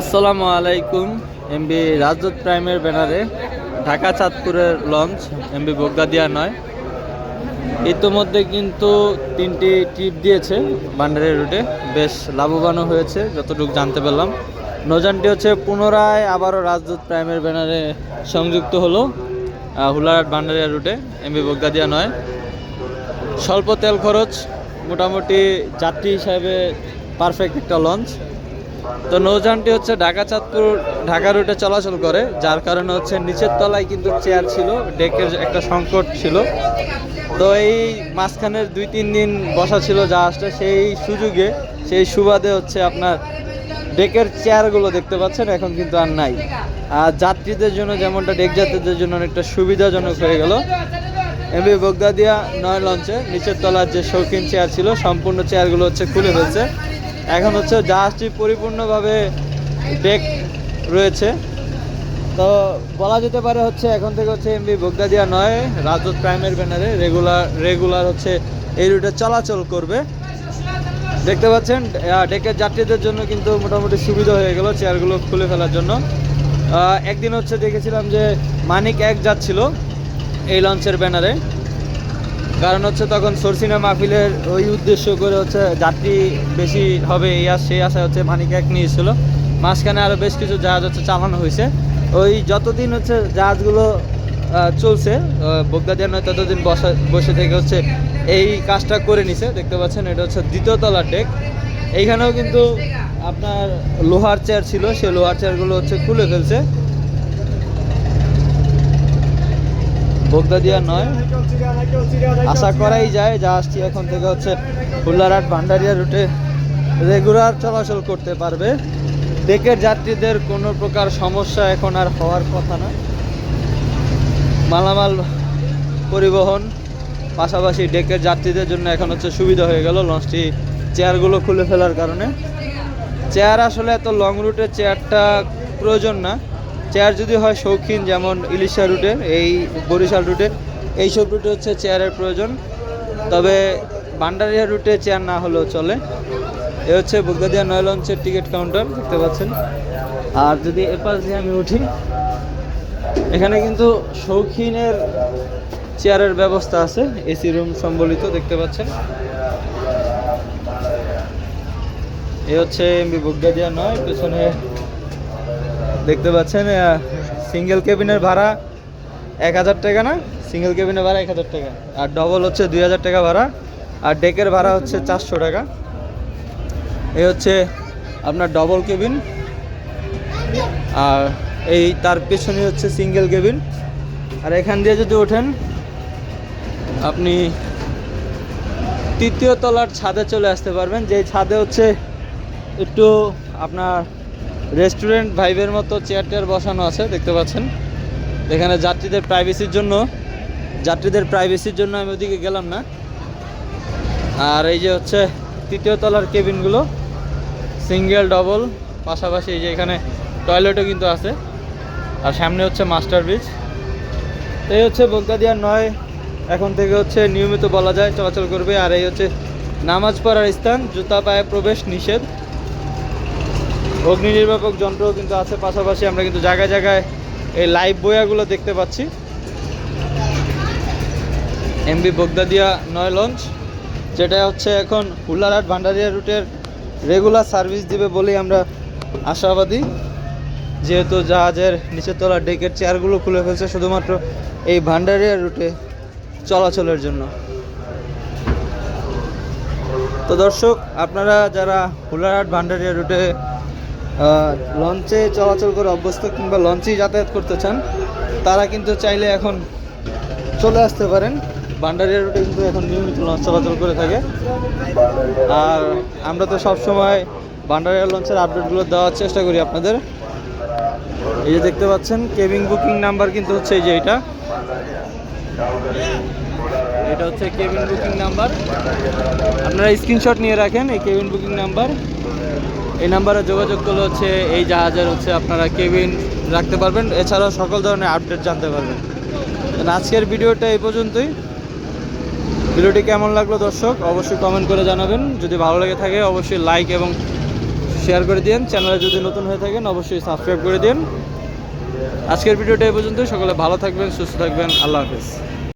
আসসালামু আলাইকুম এমবি রাজদূত প্রাইমের ব্যানারে, ঢাকা চাঁদপুরের লঞ্চ এমবি বগ্গাদিয়া নয়। ইতোমধ্যে কিন্তু তিনটি ট্রিপ দিয়েছে বান্ডারের রুটে। বেশ লাভবানও হয়েছে, যতটুকু জানতে পারলাম। নৌযানটি হচ্ছে পুনরায় আবারও রাজদূত প্রাইমের ব্যানারে সংযুক্ত হলো হুলারহাট বান্ডারিয়া রুটে এমবি বগ্গাদিয়া নয়। স্বল্প তেল খরচ, মোটামুটি যাত্রী হিসাবে পারফেক্ট একটা লঞ্চ। তো নৌযানটি হচ্ছে ঢাকা চাঁদপুর, ঢাকা রুটে চলাচল করে, যার কারণে হচ্ছে নিচের তলায় কিন্তু চেয়ার ছিল ডেকের একটা সংকট ছিল। তো এই মাঝখানের দুই তিন দিন বসা ছিল জাহাজটা সেই সুযোগে, সেই সুবাদে হচ্ছে আপনার ডেকের চেয়ারগুলো দেখতে পাচ্ছেন, এখন কিন্তু আর নাই। আর যাত্রীদের জন্য যেমনটা ডেক যাত্রীদের জন্য অনেকটা সুবিধাজনক হয়ে গেল। এমবি বগদাদিয়া নয় লঞ্চে, নিচের তলার যে শৌখিন চেয়ার ছিল, সম্পূর্ণ চেয়ারগুলো হচ্ছে খুলে ফেলছে। এখন হচ্ছে জাহাজটি পরিপূর্ণভাবে ডেক রয়েছে। তো বলা যেতে পারে হচ্ছে এখন থেকে হচ্ছে এমবি বগদাদিয়া নয় রাজত প্রাইমের ব্যানারে রেগুলার রেগুলার হচ্ছে এই রুটে চলাচল করবে। দেখতে পাচ্ছেন ডেকের যাত্রীদের জন্য কিন্তু মোটামুটি সুবিধা হয়ে গেল চেয়ারগুলো খুলে ফেলার জন্য। একদিন হচ্ছে দেখেছিলাম যে মানিক এক যাচ্ছিল এই লঞ্চের ব্যানারে। কারণ হচ্ছে তখন সরসিনা মাহফিলের ওই উদ্দেশ্য করে হচ্ছে যাত্রী বেশি হবে, এই আস, সেই আশায় হচ্ছে মানিক এক নিয়েছিল। মাঝখানে আরও বেশ কিছু জাহাজ হচ্ছে চালানো হয়েছে। ওই যতদিন হচ্ছে জাহাজগুলো চলছে বগদাদিয়া নয়, ততদিন বসা, বসে থেকে হচ্ছে এই কাজটা করে নিছে। দেখতে পাচ্ছেন, এটা হচ্ছে দ্বিতীয় তলার ডেক। এইখানেও কিন্তু আপনার লোহার চেয়ার ছিল, সেই লোহার চেয়ারগুলো হচ্ছে খুলে ফেলছে। বগদাদিয়া নয়। আশা করাই যায় জাহাজটি এখন থেকে হচ্ছে ফুল্লারহাট ভান্ডারিয়া রুটে রেগুলার চলাচল করতে পারবে। ডেকের যাত্রীদের কোনো প্রকার সমস্যা এখন আর হওয়ার কথা না। মালামাল পরিবহন, পাশাপাশি ডেকের যাত্রীদের জন্য এখন হচ্ছে সুবিধা হয়ে গেল লঞ্চটি, চেয়ারগুলো খুলে ফেলার কারণে। চেয়ার আসলে এত লং রুটে চেয়ারটা প্রয়োজন না। চেয়ার যদি হয় শৌখিন, যেমন ইলিশা রুটে এই বরিশাল রুটে এইসব রুটে হচ্ছে চেয়ারের প্রয়োজন। তবে ভান্ডারিয়া রুটে চেয়ার না হলেও চলে। এ হচ্ছে বগদাদিয়া নয় লঞ্চের টিকিট কাউন্টার দেখতে পাচ্ছেন। আর যদি এপাশ দিয়ে আমি উঠি, এখানে কিন্তু শৌখিনের চেয়ারের ব্যবস্থা আছে এসি রুম সম্বলিত, দেখতে পাচ্ছেন। এ হচ্ছে এমবি বগদাদিয়া নয় পেছনে দেখতে পাচ্ছেন সিঙ্গেল কেবিনের ভাড়া এক হাজার টাকা না? সিঙ্গেল কেবিনের ভাড়া এক হাজার টাকা। আর ডবল হচ্ছে দুই হাজার টাকা ভাড়া। আর ডেকের ভাড়া হচ্ছে চারশো টাকা। এই হচ্ছে আপনার ডবল কেবিন আর এই তার পেছনে হচ্ছে সিঙ্গেল কেবিন আর এখান দিয়ে যদি ওঠেন, আপনি তৃতীয় তলার ছাদে চলে আসতে পারবেন। যে ছাদে হচ্ছে একটু আপনার রেস্টুরেন্ট ভাইবের মতো চেয়ার টেয়ার বসানো আছে, দেখতে পাচ্ছেন। এখানে যাত্রীদের প্রাইভেসির জন্য, যাত্রীদের প্রাইভেসির জন্য আমি ওদিকে গেলাম না। আর এই যে হচ্ছে তৃতীয় তলার কেবিনগুলো সিঙ্গেল ডবল পাশাপাশি এই যে এখানে টয়লেটও কিন্তু আছে। আর সামনে হচ্ছে মাস্টার ব্রিজ এই হচ্ছে বগদাদিয়ার নয়, এখন থেকে হচ্ছে নিয়মিত বলা যায়, চলাচল করবে। আর এই হচ্ছে নামাজ পড়ার স্থান, জুতা পায়ে প্রবেশ নিষেধ। অগ্নি নির্বাপক যন্ত্র কিন্তু আছে পাশাপাশি আমরা কিন্তু জায়গায় জায়গায় এই লাইভ বয়াগুলো দেখতে পাচ্ছি। এমবি বগদাদিয়া নয় লঞ্চ যেটা হচ্ছে এখন হুল্লারহাট ভান্ডারিয়া রুটের রেগুলার সার্ভিস দিবে বলেই আমরা আশাবাদী। যেহেতু জাহাজের নিচের তলার ডেকের চেয়ারগুলো খুলে ফেলছে শুধুমাত্র এই ভান্ডারিয়া রুটে চলাচলের জন্য। তো দর্শক, আপনারা যারা হুলারহাট ভান্ডারিয়া রুটে লঞ্চে চলাচল করে অভ্যস্ত কিংবা লঞ্চেই যাতায়াত করতে চান, তারা কিন্তু চাইলে এখন চলে আসতে পারেন। ভান্ডারিয়া রুটে কিন্তু এখন নিয়মিত লঞ্চ চলাচল করে থাকে। আর আমরা তো সব সময় ভান্ডারিয়া লঞ্চের আপডেটগুলো দেওয়ার চেষ্টা করি আপনাদের। এই যে দেখতে পাচ্ছেন কেবিন বুকিং নাম্বার কিন্তু হচ্ছে এই যে এটা। এটা হচ্ছে কেবিন বুকিং নাম্বার আপনারা স্ক্রিনশট নিয়ে রাখেন এই কেবিন বুকিং নাম্বার এই নাম্বারে যোগাযোগ করলে হচ্ছে এই জাহাজের হচ্ছে আপনারা কেবিন রাখতে পারবেন। এছাড়াও সকল ধরনের আপডেট জানতে পারবেন। আজকের ভিডিওটা এই পর্যন্তই। ভিডিওটি কেমন লাগল দর্শক, অবশ্যই কমেন্ট করে জানাবেন। যদি ভালো লেগে থাকে, অবশ্যই লাইক এবং শেয়ার করে দিন চ্যানেলে যদি নতুন হয়ে থাকেন, অবশ্যই সাবস্ক্রাইব করে দিন আজকের ভিডিওটা এই পর্যন্ত সকলে ভালো থাকবেন, সুস্থ থাকবেন। আল্লাহ হাফিজ।